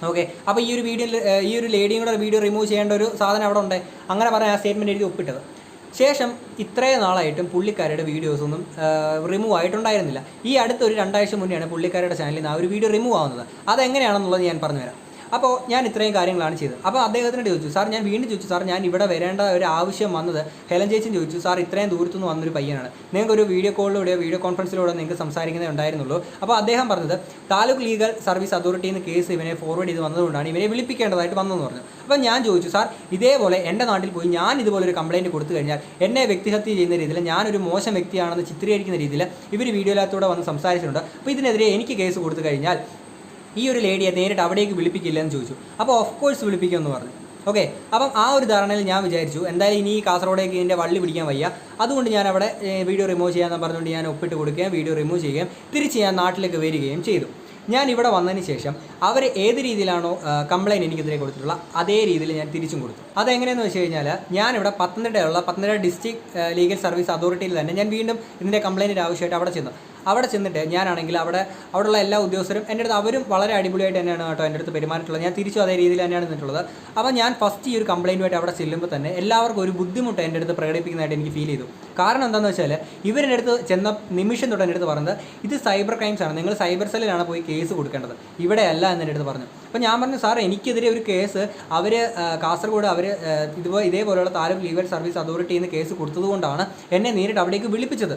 ഓക്കെ അപ്പോൾ ഈ ഒരു വീഡിയോ ഈ ഒരു ലേഡിയും കൂടെ വീഡിയോ റിമൂവ് ചെയ്യേണ്ട ഒരു സാധനം അവിടെ ഉണ്ട്. അങ്ങനെ പറഞ്ഞ ആ സ്റ്റേറ്റ്മെന്റ് എഴുതി ഒപ്പിട്ടത്. ശേഷം ഇത്രയും നാളായിട്ടും പുള്ളിക്കാരുടെ വീഡിയോസൊന്നും റിമൂവ് ആയിട്ടുണ്ടായിരുന്നില്ല. ഈ അടുത്തൊരു രണ്ടാഴ്ച മുന്നെയാണ് പുള്ളിക്കാരുടെ ചാനലിൽ നിന്ന് ആ ഒരു വീഡിയോ റിമൂവ് ആവുന്നത്. അതെങ്ങനെയാണെന്നുള്ളത് ഞാൻ പറഞ്ഞുതരാം. അപ്പോൾ ഞാൻ ഇത്രയും കാര്യങ്ങളാണ് ചെയ്തത്. അപ്പോൾ അദ്ദേഹത്തിനോട് ചോദിച്ചു സാർ ഞാൻ വീണ്ടും ചോദിച്ചു സാർ ഞാൻ ഇവിടെ വരേണ്ട ഒരു ആവശ്യം വന്നത് ഹെലൻ ചേച്ചി ചോദിച്ചു സാർ ഇത്രയും ദൂരത്തു ദൂരത്തുനിന്ന് വന്നൊരു പയ്യനാണ്. നിങ്ങൾക്ക് ഒരു വീഡിയോ കോളിലൂടെയോ വീഡിയോ കോൺഫറൻസിലൂടെ നിങ്ങൾക്ക് സംസാരിക്കുന്നേ ഉണ്ടായിരുന്നുള്ളൂ. അപ്പോൾ അദ്ദേഹം പറഞ്ഞത് താലൂക്ക് ലീഗൽ സർവീസ് അതോറിറ്റിയിൽ നിന്ന് കേസ് ഇവനെ ഫോർവേഡ് ചെയ്ത് വന്നതുകൊണ്ടാണ് ഇവനെ വിളിപ്പിക്കേണ്ടതായിട്ട് വന്നതെന്ന് പറഞ്ഞു. അപ്പോൾ ഞാൻ ചോദിച്ചു സാർ ഇതേപോലെ എന്റെ നാട്ടിൽ പോയി ഞാൻ ഇതുപോലൊരു കംപ്ലയിന്റ് കൊടുത്തു കഴിഞ്ഞാൽ എന്നെ വ്യക്തിഹത്യ ചെയ്യുന്ന രീതിയിൽ ഞാനൊരു മോശം വ്യക്തിയാണെന്ന് ചിത്രീകരിക്കുന്ന രീതിയിൽ ഇവർ വീഡിയോയിലൂടെ വന്ന് സംസാരിച്ചിട്ടുണ്ട്. അപ്പോൾ ഇതിനെതിരെ എനിക്ക് കേസ് കൊടുത്തു കഴിഞ്ഞാൽ ഈ ഒരു ലേഡിയെ നേരിട്ട് അവിടേക്ക് വിളിപ്പിക്കില്ല എന്ന് ചോദിച്ചു. അപ്പോൾ ഓഫ് കോഴ്സ് വിളിപ്പിക്കുമെന്ന് പറഞ്ഞു. ഓക്കെ അപ്പം ആ ഒരു ധാരണയിൽ ഞാൻ വിചാരിച്ചു എന്തായാലും ഇനി കാസർഗോഡേക്ക് ഇതിന്റെ വള്ളി പിടിക്കാൻ വയ്യ. അതുകൊണ്ട് ഞാൻ അവിടെ വീഡിയോ റിമൂവ് ചെയ്യാമെന്ന് പറഞ്ഞുകൊണ്ട് ഞാൻ ഒപ്പിട്ട് കൊടുക്കുകയും വീഡിയോ റിമൂവ് ചെയ്യുകയും തിരിച്ച് ഞാൻ നാട്ടിലേക്ക് വരികയും ചെയ്തു. ഞാൻ ഇവിടെ വന്നതിന് ശേഷം അവർ ഏത് രീതിയിലാണോ കംപ്ലയിന്റ് എനിക്കെതിരെ കൊടുത്തിട്ടുള്ള അതേ രീതിയിൽ ഞാൻ തിരിച്ചും കൊടുത്തു. അതെങ്ങനെയെന്ന് വെച്ച് കഴിഞ്ഞാൽ ഞാനിവിടെ പത്തനംതിട്ടയുള്ള പത്തനംതിട്ട ഡിസ്ട്രിക്ട് ലീഗൽ സർവീസ് അതോറിറ്റിയിൽ തന്നെ ഞാൻ വീണ്ടും ഇതിന്റെ കംപ്ലയിന്റിന്റെ ആവശ്യമായിട്ട് അവിടെ ചെന്നു. അവിടെ ചെന്നിട്ട് ഞാനാണെങ്കിൽ അവിടെ അവിടെയുള്ള എല്ലാ ഉദ്യോഗസ്ഥരും എന്റെ അടുത്ത് അവരും വളരെ അടിപൊളിയായിട്ട് തന്നെയാണ് കേട്ടോ എന്റെ അടുത്ത് പെരുമാറിയിട്ടുള്ളത്. ഞാൻ തിരിച്ചും അതേ രീതിയിൽ തന്നെയാണ് നിന്നിട്ടുള്ളത്. അപ്പോൾ ഞാൻ ഫസ്റ്റ് ഈ ഒരു കംപ്ലയിന്റുമായിട്ട് അവിടെ ചെല്ലുമ്പോൾ തന്നെ എല്ലാവർക്കും ഒരു ബുദ്ധിമുട്ട് എന്റെ അടുത്ത് പ്രകടിപ്പിക്കുന്നതായിട്ട് എനിക്ക് ഫീൽ ചെയ്തു. കാരണം എന്താണെന്ന് വെച്ചാൽ ഇവരുടെ അടുത്ത് ചെന്ന നിമിഷം തൊട്ട് എന്റെ അടുത്ത് പറഞ്ഞത് ഇത് സൈബർ ക്രൈംസ് ആണ്. നിങ്ങൾ സൈബർ സെല്ലിലാണ് പോയി കേസ് കൊടുക്കേണ്ടത്. ഇവിടെ അല്ല എന്ന് എന്റെ അടുത്ത് പറഞ്ഞു. അപ്പോൾ ഞാൻ പറഞ്ഞു സാർ എനിക്കെതിരെ ഒരു കേസ് അവർ കാസർഗോഡ് അവർ ഇതുപോലെ ഇതേപോലെയുള്ള താലൂക്ക് ലീഗൽ സർവീസ് അതോറിറ്റിയിൽ നിന്ന് കേസ് കൊടുത്തതുകൊണ്ടാണ് എന്നെ നേരിട്ട് അവിടേക്ക് വിളിപ്പിച്ചത്.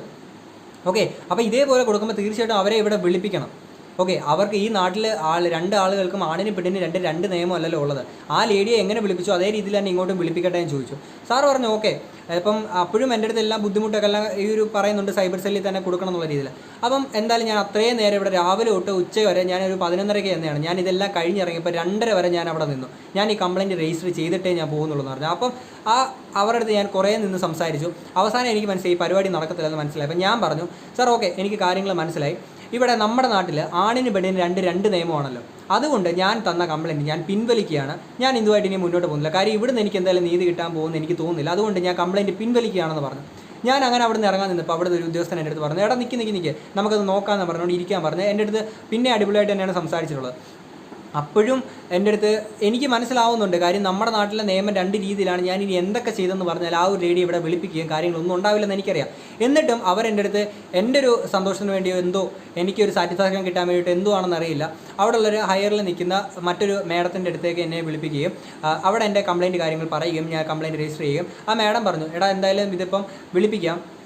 ഓക്കെ അപ്പോൾ ഇതേപോലെ കൊടുക്കുമ്പോൾ തീർച്ചയായിട്ടും അവരെ ഇവിടെ വിളിപ്പിക്കണം. ഓക്കെ അവർക്ക് ഈ നാട്ടിൽ ആൾ രണ്ട് ആളുകൾക്കും ആണിനും പെണ്ണിനും രണ്ട് രണ്ട് നിയമമല്ലല്ലോ ഉള്ളത്. ആ ലേഡിയെ എങ്ങനെ വിളിപ്പിച്ചു? അതേ രീതിയിൽ തന്നെ ഇങ്ങോട്ടും വിളിപ്പിക്കട്ടെ എന്ന് ചോദിച്ചു. സാർ പറഞ്ഞു ഓക്കെ ഇപ്പം അപ്പോഴും എന്റെ അടുത്ത് എല്ലാം ബുദ്ധിമുട്ടൊക്കെ എല്ലാം ഈ ഒരു പറയുന്നുണ്ട് സൈബർ സെല്ലിൽ തന്നെ കൊടുക്കണം എന്നുള്ള രീതിയിൽ. അപ്പം എന്തായാലും ഞാൻ അത്രയും നേരം ഇവിടെ രാവിലെ തൊട്ട് ഉച്ച വരെ ഞാനൊരു പതിനൊന്നരയ്ക്ക് തന്നെയാണ് ഞാൻ ഇതെല്ലാം കഴിഞ്ഞിറങ്ങിയപ്പോൾ രണ്ടര വരെ ഞാൻ അവിടെ നിന്നു. ഞാൻ ഈ കംപ്ലയിന്റ് രജിസ്റ്റർ ചെയ്തിട്ടേ ഞാൻ പോകുന്നുള്ളൂ എന്ന് പറഞ്ഞു. അപ്പം ആ അവരുടെ അടുത്ത് ഞാൻ കുറേ നിന്ന് സംസാരിച്ചു. അവസാനം എനിക്ക് മനസ്സിലായി ഈ പരിപാടി നടക്കത്തില്ലെന്ന് മനസ്സിലായി. അപ്പം ഞാൻ പറഞ്ഞു സാർ ഓക്കെ എനിക്ക് കാര്യങ്ങൾ മനസ്സിലായി. ഇവിടെ നമ്മുടെ നാട്ടിൽ ആണിന് പെണ്ണിന് രണ്ട് രണ്ട് നിയമമാണല്ലോ. അതുകൊണ്ട് ഞാൻ തന്ന കംപ്ലയിന്റ് ഞാൻ പിൻവലിക്കുകയാണ്. ഞാൻ ഇതുമായിട്ട് ഇനി മുന്നോട്ട് പോകുന്നില്ല. കാര്യം ഇവിടുന്ന് എനിക്ക് എന്തായാലും നീതി കിട്ടാൻ പോകുമെന്ന് എനിക്ക് തോന്നുന്നില്ല. അതുകൊണ്ട് ഞാൻ കംപ്ലയിന്റ് പിൻവലിക്കുകയാണെന്ന് പറഞ്ഞു. ഞാൻ അങ്ങനെ അവിടെ നിന്ന് ഇറങ്ങാൻ നിന്നപ്പോൾ അവിടെ ഒരു ഉദ്യോഗസ്ഥൻ എന്റെ അടുത്ത് പറഞ്ഞു എടാ നിൽക്കി നിൽക്കി നിൽക്കി നമുക്കത് നോക്കാമെന്ന് പറഞ്ഞുകൊണ്ട് ഇരിക്കാൻ പറഞ്ഞു. എന്റെ അടുത്ത് പിന്നെ അടിപൊളിയായിട്ട് തന്നെയാണ് സംസാരിച്ചിട്ടുള്ളത്. അപ്പോഴും എന്റെ അടുത്ത് എനിക്ക് മനസ്സിലാവുന്നുണ്ട്. കാര്യം നമ്മുടെ നാട്ടിലെ നിയമം രണ്ട് രീതിയിലാണ്. ഞാൻ ഇനി എന്തൊക്കെ ചെയ്തെന്ന് പറഞ്ഞാൽ ആ ഒരു ലേഡി ഇവിടെ വിളിപ്പിക്കുകയും കാര്യങ്ങളൊന്നും ഉണ്ടാവില്ലെന്ന് എനിക്കറിയാം. എന്നിട്ടും അവർ എന്റെ അടുത്ത് എന്റെ ഒരു സന്തോഷത്തിന് വേണ്ടിയോ എന്തോ എനിക്കൊരു സാറ്റിസ്ഫാക്ഷൻ കിട്ടാൻ വേണ്ടിയിട്ട് എന്തോ ആണെന്ന് അറിയില്ല. അവിടെയുള്ളൊരു ഹയറിൽ നിൽക്കുന്ന മറ്റൊരു മേഡത്തിന്റെ അടുത്തേക്ക് എന്നെ വിളിപ്പിക്കുകയും അവിടെ എന്റെ കംപ്ലയിന്റ് കാര്യങ്ങൾ പറയുകയും ഞാൻ കംപ്ലയിന്റ് രജിസ്റ്റർ ചെയ്യുകയും ആ മേഡം പറഞ്ഞു എടാ എന്തായാലും ഇതിപ്പം വിളിപ്പിക്കാം.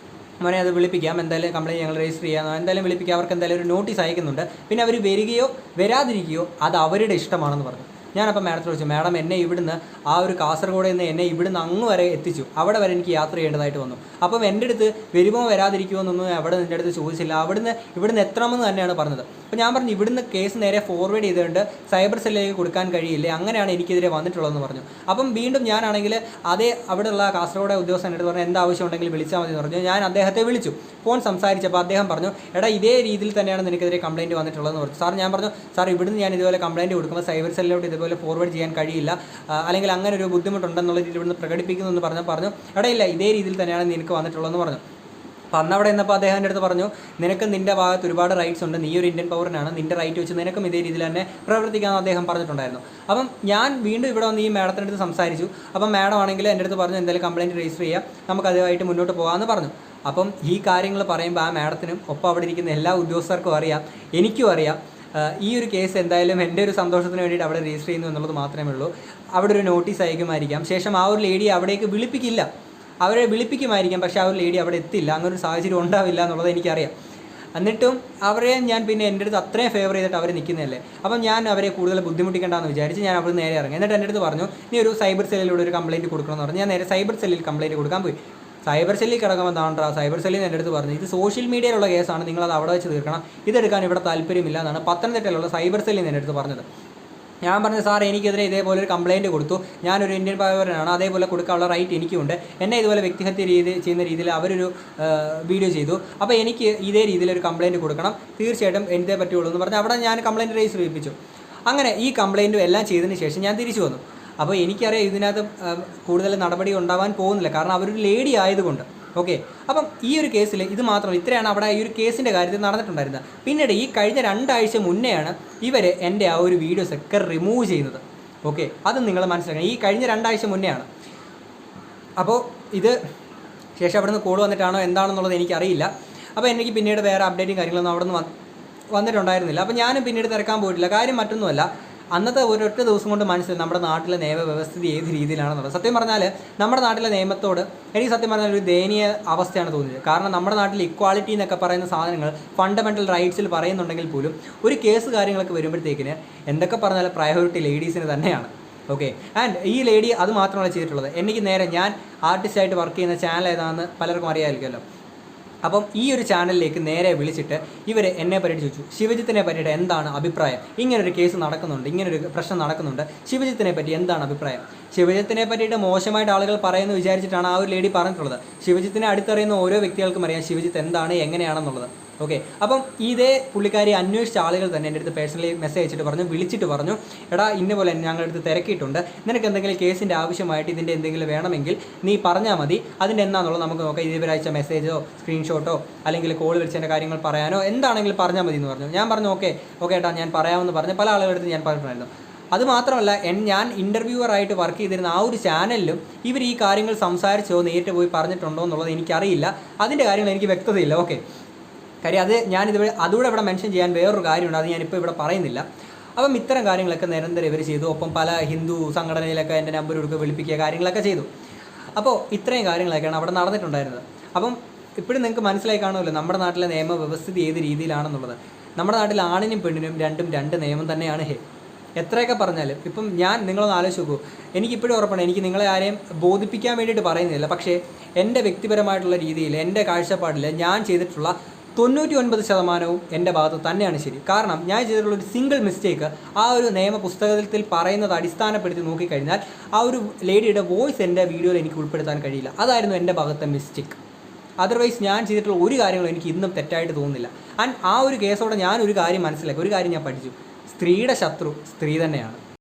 മോനെ അത് വിളിപ്പിക്കാം. എന്തായാലും കംപ്ലയിന്റ് ഞങ്ങൾ രജിസ്റ്റർ ചെയ്യാം. എന്തായാലും വിളിപ്പിക്കാം. അവർക്ക് എന്തായാലും ഒരു നോട്ടീസ് അയക്കുന്നുണ്ട്. പിന്നെ അവർ വരികയോ വരാതിരിക്കുകയോ അത് അവരുടെ ഇഷ്ടമാണെന്ന് പറഞ്ഞു. ഞാനപ്പോൾ മാഡത്തിനോട് ചോദിച്ചു മാഡം എന്നെ ഇവിടുന്ന് ആ ഒരു കാസർഗോഡ് നിന്ന് എന്നെ ഇവിടുന്ന് അങ്ങ് വരെ എത്തിച്ചു. അവിടെ വരെ എനിക്ക് യാത്ര ചെയ്യേണ്ടതായിട്ട് വന്നു. അപ്പം എന്റെ അടുത്ത് വരുമോ വരാതിരിക്കുമോ എന്നൊന്നും അവിടെ നിന്റെ അടുത്ത് ചോദിച്ചില്ല. അവിടുന്ന് ഇവിടുന്ന് എത്തണമെന്ന് തന്നെയാണ് പറഞ്ഞത്. അപ്പോൾ ഞാൻ പറഞ്ഞു ഇവിടുന്ന് കേസ് നേരെ ഫോർവേഡ് ചെയ്തുകൊണ്ട് സൈബർ സെല്ലിലേക്ക് കൊടുക്കാൻ കഴിയില്ല? അങ്ങനെയാണ് എനിക്കെതിരെ വന്നിട്ടുള്ളതെന്ന് പറഞ്ഞു. അപ്പം വീണ്ടും ഞാനാണെങ്കിൽ അതേ അവിടെയുള്ള കാസർഗോഡ് അടുത്ത് പറഞ്ഞു എന്ത് ആവശ്യം ഉണ്ടെങ്കിൽ വിളിച്ചാൽ മതി എന്ന് പറഞ്ഞു. ഞാൻ അദ്ദേഹത്തെ വിളിച്ചു. ഫോൺ സംസാരിച്ചപ്പോൾ അദ്ദേഹം പറഞ്ഞു എടാ ഇതേ രീതിയിൽ തന്നെയാണ് നിനക്കെതിരെ കംപ്ലയിന്റ് വന്നിട്ടുള്ളതെന്ന് പറഞ്ഞു. സാർ ഞാൻ പറഞ്ഞു സാർ ഇവിടുന്ന് ഞാൻ ഇതുപോലെ കംപ്ലയിന്റ് കൊടുക്കുമ്പോൾ സൈബർ സെല്ലിലോട്ട് ഇതുപോലെ ഫോർവേഡ് ചെയ്യാൻ കഴിയില്ല. അല്ലെങ്കിൽ അങ്ങനെ ഒരു ബുദ്ധിമുട്ടുണ്ടെന്നുള്ള രീതിയിൽ ഇവിടുന്ന് പ്രകടിപ്പിക്കുന്നു എന്ന് പറഞ്ഞു എടാ ഇല്ല ഇതേ രീതിയിൽ തന്നെയാണ് നിനക്ക് വന്നിട്ടുള്ളതെന്ന് പറഞ്ഞു. അപ്പം അന്ന് അവിടെ നിന്നപ്പോൾ അദ്ദേഹം എന്റെ അടുത്ത് പറഞ്ഞു നിനക്ക് നിന്റെ ഭാഗത്ത് ഒരുപാട് റൈറ്റ്സ് ഉണ്ട്. നീ ഒരു ഇന്ത്യൻ പൗരനാണ്. നിന്റെ റൈറ്റ് വെച്ച് നിനക്കും ഇതേ രീതിയിൽ തന്നെ പ്രവർത്തിക്കാമെന്ന് അദ്ദേഹം പറഞ്ഞിട്ടുണ്ടായിരുന്നു. അപ്പം ഞാൻ വീണ്ടും ഇവിടെ വന്ന് ഈ മാഡത്തിന്റെ അടുത്ത് സംസാരിച്ചു. അപ്പം മാഡം ആണെങ്കിൽ എന്റെ അടുത്ത് പറഞ്ഞു എന്തായാലും കംപ്ലയിന്റ് രജിസ്റ്റർ ചെയ്യാം. നമുക്ക് അതുമായിട്ട് മുന്നോട്ട് പോകാമെന്ന് പറഞ്ഞു. അപ്പം ഈ കാര്യങ്ങൾ പറയുമ്പോൾ ആ മാഡത്തിനും ഒപ്പം അവിടെ ഇരിക്കുന്ന എല്ലാ ഉദ്യോഗസ്ഥർക്കും അറിയാം. എനിക്കും അറിയാം. ഈ ഒരു കേസ് എന്തായാലും എന്റെ ഒരു സന്തോഷത്തിന് വേണ്ടിയിട്ട് അവിടെ രജിസ്റ്റർ ചെയ്യുന്നു എന്നുള്ളത് മാത്രമേ ഉള്ളൂ. അവിടെ ഒരു നോട്ടീസ് അയക്കുമായിരിക്കാം. ശേഷം ആ ഒരു ലേഡിയെ അവിടേക്ക് വിളിപ്പിക്കില്ല. അവരെ വിളിപ്പിക്കുമായിരിക്കാം പക്ഷെ ആ ഒരു ലേഡി അവിടെ എത്തില്ല. അങ്ങനൊരു സാഹചര്യം ഉണ്ടാവില്ല എന്നുള്ളത് എനിക്കറിയാം. എന്നിട്ടും അവരെ ഞാൻ പിന്നെ എന്റെ അടുത്ത് അത്രയും ഫേവർ ചെയ്തിട്ട് അവർ നിൽക്കുന്നതല്ലേ അപ്പം ഞാൻ അവരെ കൂടുതൽ ബുദ്ധിമുട്ടിക്കേണ്ടെന്ന് വിചാരിച്ച് ഞാൻ അവിടെ നേരെ ഇറങ്ങി. എന്നിട്ട് എന്റെ അടുത്ത് പറഞ്ഞു നീ ഒരു സൈബർ സെല്ലിലൂടെ ഒരു കംപ്ലയിന്റ് കൊടുക്കണമെന്ന് പറഞ്ഞു. ഞാൻ നേരെ സൈബർ സെല്ലിൽ കംപ്ലയിന്റ് കൊടുക്കാൻ പോയി. സൈബർ സെല്ലിൽ കിടക്കുമ്പോൾ താണ്ടാ? സൈബർ സെല്ലിൽ എന്റെ അടുത്ത് പറഞ്ഞു ഇത് സോഷ്യൽ മീഡിയയിലുള്ള കേസാണ് നിങ്ങളത് അവിടെ വെച്ച് തീർക്കണം. ഇതെടുക്കാൻ ഇവിടെ താല്പര്യമില്ല എന്നാണ് പത്തനംതിട്ടയിലുള്ള സൈബർ സെല്ലിൽ എന്റെ അടുത്ത് പറഞ്ഞത്. ഞാൻ പറഞ്ഞു സാർ എനിക്കെതിരെ ഇതേപോലെ ഒരു കംപ്ലയിന്റ് കൊടുത്തു. ഞാനൊരു ഇന്ത്യൻ പൗരനാണ് അതേപോലെ കൊടുക്കാനുള്ള റൈറ്റ് എനിക്കുണ്ട്. എന്നെ ഇതുപോലെ വ്യക്തിഹത്യ രീതി ചെയ്യുന്ന രീതിയിൽ അവരൊരു വീഡിയോ ചെയ്തു. അപ്പോൾ എനിക്ക് ഇതേ രീതിയിൽ ഒരു കംപ്ലയിന്റ് കൊടുക്കണം. തീർച്ചയായിട്ടും എന്തേ പറ്റുള്ളൂ എന്ന് പറഞ്ഞ് അവിടെ ഞാൻ കംപ്ലയിന്റ് രജിസ്റ്റർ ചെയ്യിപ്പിച്ചു. അങ്ങനെ ഈ കംപ്ലയിന്റും എല്ലാം ചെയ്തതിന് ശേഷം ഞാൻ തിരിച്ചു വന്നു. അപ്പോൾ എനിക്കറിയാം ഇതിനകത്ത് കൂടുതൽ നടപടി ഉണ്ടാവാൻ പോകുന്നില്ല. കാരണം അവരൊരു ലേഡി ആയതുകൊണ്ട്. ഓക്കെ അപ്പം ഈ ഒരു കേസിൽ ഇത് മാത്രം ഇത്രയാണ് അവിടെ ഈ ഒരു കേസിന്റെ കാര്യത്തിൽ നടന്നിട്ടുണ്ടായിരുന്നത്. പിന്നീട് ഈ കഴിഞ്ഞ രണ്ടാഴ്ച മുന്നെയാണ് ഇവർ എന്റെ ആ ഒരു വീഡിയോസ് ഒക്കെ റിമൂവ് ചെയ്യുന്നത്. ഓക്കെ അത് നിങ്ങൾ മനസ്സിലാക്കണം. ഈ കഴിഞ്ഞ രണ്ടാഴ്ച മുന്നെയാണ്. അപ്പോൾ ഇത് ശേഷം അവിടെ നിന്ന് കോൾ വന്നിട്ടാണോ എന്താണെന്നുള്ളത് എനിക്കറിയില്ല. അപ്പോൾ എനിക്ക് പിന്നീട് വേറെ അപ്ഡേറ്റും കാര്യങ്ങളൊന്നും അവിടെ നിന്ന് വന്നിട്ടുണ്ടായിരുന്നില്ല. അപ്പോൾ ഞാനും പിന്നീട് തിരക്കാൻ പോയിട്ടില്ല. കാര്യം മറ്റൊന്നുമല്ല. അന്നത്തെ ഒരൊറ്റ ദിവസം കൊണ്ട് മനസ്സിലായി നമ്മുടെ നാട്ടിലെ നിയമവ്യവസ്ഥിതി ഏത് രീതിയിലാണെന്നുള്ളത്. സത്യം പറഞ്ഞാൽ നമ്മുടെ നാട്ടിലെ നിയമത്തോട് എനിക്ക് സത്യം പറഞ്ഞാൽ ഒരു ദയനീയ അവസ്ഥയാണ് തോന്നിയത്. കാരണം നമ്മുടെ നാട്ടിൽ ഇക്വാളിറ്റി എന്നൊക്കെ പറയുന്ന സാധനങ്ങൾ ഫണ്ടമെന്റൽ റൈറ്റ്സിൽ പറയുന്നുണ്ടെങ്കിൽ പോലും ഒരു കേസ് കാര്യങ്ങളൊക്കെ വരുമ്പോഴത്തേക്കിന് എന്തൊക്കെ പറഞ്ഞാൽ പ്രയോറിറ്റി ലേഡീസിന് തന്നെയാണ്. ഓക്കെ ആൻഡ് ഈ ലേഡി അത് മാത്രമാണ് ചെയ്തിട്ടുള്ളത്. എനിക്ക് നേരെ ഞാൻ ആർട്ടിസ്റ്റായിട്ട് വർക്ക് ചെയ്യുന്ന ചാനൽ ഏതാണെന്ന് പലർക്കും അറിയാമായിരിക്കുമല്ലോ. അപ്പം ഈ ഒരു ചാനലിലേക്ക് നേരെ വിളിച്ചിട്ട് ഇവർ എന്നെ പറ്റിയിട്ട് ചോദിച്ചു. ശിവജിത്തിനെ പറ്റിയിട്ട് എന്താണ് അഭിപ്രായം? ഇങ്ങനൊരു കേസ് നടക്കുന്നുണ്ട് ഇങ്ങനൊരു പ്രശ്നം നടക്കുന്നുണ്ട്. ശിവജിത്തിനെ പറ്റി എന്താണ് അഭിപ്രായം? ശിവജിത്തിനെ പറ്റിയിട്ട് മോശമായിട്ട് ആളുകൾ പറയുന്നു വിചാരിച്ചിട്ടാണ് ആ ഒരു ലേഡി പറഞ്ഞിട്ടുള്ളത്. ശിവജിത്തിനെ അടുത്തറിയുന്ന ഓരോ വ്യക്തികൾക്കും അറിയാം ശിവജിത്ത് എന്താണ് എങ്ങനെയാണെന്നുള്ളത്. ഓക്കെ അപ്പം ഇതേ പുള്ളിക്കാരി അന്വേഷിച്ച ആളുകൾ തന്നെ എന്റെ അടുത്ത് പേഴ്സണലി മെസ്സേജ് അയച്ചിട്ട് പറഞ്ഞു വിളിച്ചിട്ട് പറഞ്ഞു എടാ ഇന്ന പോലെ ഞങ്ങളുടെ അടുത്ത് തിരക്കിയിട്ടുണ്ട്. നിനക്ക് എന്തെങ്കിലും കേസിന്റെ ആവശ്യമായിട്ട് ഇതിന്റെ എന്തെങ്കിലും വേണമെങ്കിൽ നീ പറഞ്ഞാൽ മതി. അതിന്റെ എന്താണെന്നുള്ളത് നമുക്ക് നോക്കാം. ഇവരയച്ച മെസ്സേജോ സ്ക്രീൻഷോട്ടോ അല്ലെങ്കിൽ കോൾ വിളിച്ചതിന്റെ കാര്യങ്ങൾ പറയാനോ എന്താണെങ്കിലും പറഞ്ഞാൽ മതി എന്ന് പറഞ്ഞു. ഞാൻ പറഞ്ഞു ഓക്കെ ഓക്കെ ഏട്ടാ ഞാൻ പറയാമെന്ന് പറഞ്ഞ്. പല ആളുകളുടെ അടുത്ത് ഞാൻ പറഞ്ഞിട്ടുണ്ടായിരുന്നു. അത് മാത്രമല്ല ഞാൻ ഇന്റർവ്യൂവറായിട്ട് വർക്ക് ചെയ്തിരുന്ന ആ ഒരു ചാനലിലും ഇവർ ഈ കാര്യങ്ങൾ സംസാരിച്ചോ നേരിട്ട് പോയി പറഞ്ഞിട്ടുണ്ടോ എന്നുള്ളത് എനിക്കറിയില്ല. അതിന്റെ കാര്യങ്ങൾ എനിക്ക് വ്യക്തതയില്ല. ഓക്കെ കാര്യം അത് ഞാൻ ഇത് അതുകൂടെ ഇവിടെ മെൻഷൻ ചെയ്യാൻ വേറൊരു കാര്യമുണ്ട് അത് ഞാനിപ്പോൾ ഇവിടെ പറയുന്നില്ല. അപ്പം ഇത്തരം കാര്യങ്ങളൊക്കെ നിരന്തരം ഇവർ ചെയ്തു. ഒപ്പം പല ഹിന്ദു സംഘടനയിലൊക്കെ എന്റെ നമ്പർ കൊടുക്കുക വിളിപ്പിക്കുക കാര്യങ്ങളൊക്കെ ചെയ്തു. അപ്പോൾ ഇത്രയും കാര്യങ്ങളൊക്കെയാണ് അവിടെ നടന്നിട്ടുണ്ടായിരുന്നത്. അപ്പം ഇപ്പോഴും നിങ്ങൾക്ക് മനസ്സിലായി കാണുമല്ലോ നമ്മുടെ നാട്ടിലെ നിയമവ്യവസ്ഥിതി ഏത് രീതിയിലാണെന്നുള്ളത്. നമ്മുടെ നാട്ടിൽ ആണിനും പെണ്ണിനും രണ്ടും രണ്ട് നിയമം തന്നെയാണ് ഹേ. എത്രയൊക്കെ പറഞ്ഞാലും ഇപ്പം ഞാൻ നിങ്ങളൊന്ന് ആലോചിച്ച് നോക്കൂ. എനിക്കിപ്പോഴും ഉറപ്പാണ് എനിക്ക് നിങ്ങളെ ആരെയും ബോധിപ്പിക്കാൻ വേണ്ടിയിട്ട് പറയുന്നില്ല. പക്ഷേ എന്റെ വ്യക്തിപരമായിട്ടുള്ള രീതിയിൽ എന്റെ കാഴ്ചപ്പാടിൽ ഞാൻ ചെയ്തിട്ടുള്ള തൊണ്ണൂറ്റി ഒൻപത് ശതമാനവും എന്റെ ഭാഗത്ത് തന്നെയാണ് ശരി. കാരണം ഞാൻ ചെയ്തിട്ടുള്ള ഒരു സിംഗിൾ മിസ്റ്റേക്ക് ആ ഒരു നിയമ പുസ്തകത്തിൽ പറയുന്നത് അടിസ്ഥാനപ്പെടുത്തി നോക്കിക്കഴിഞ്ഞാൽ ആ ഒരു ലേഡിയുടെ വോയിസ് എന്റെ വീഡിയോയിൽ എനിക്ക് ഉൾപ്പെടുത്താൻ കഴിയില്ല. അതായിരുന്നു എന്റെ ഭാഗത്തെ മിസ്റ്റേക്ക് അതർവൈസ് ഞാൻ ചെയ്തിട്ടുള്ള ഒരു കാര്യങ്ങളും എനിക്ക് ഇന്നും തെറ്റായിട്ട് തോന്നുന്നില്ല. ആൻഡ് ആ ഒരു കേസോടെ ഞാൻ ഒരു കാര്യം മനസ്സിലാക്കി. ഒരു കാര്യം ഞാൻ പഠിച്ചു. സ്ത്രീയുടെ ശത്രു സ്ത്രീ തന്നെയാണ്.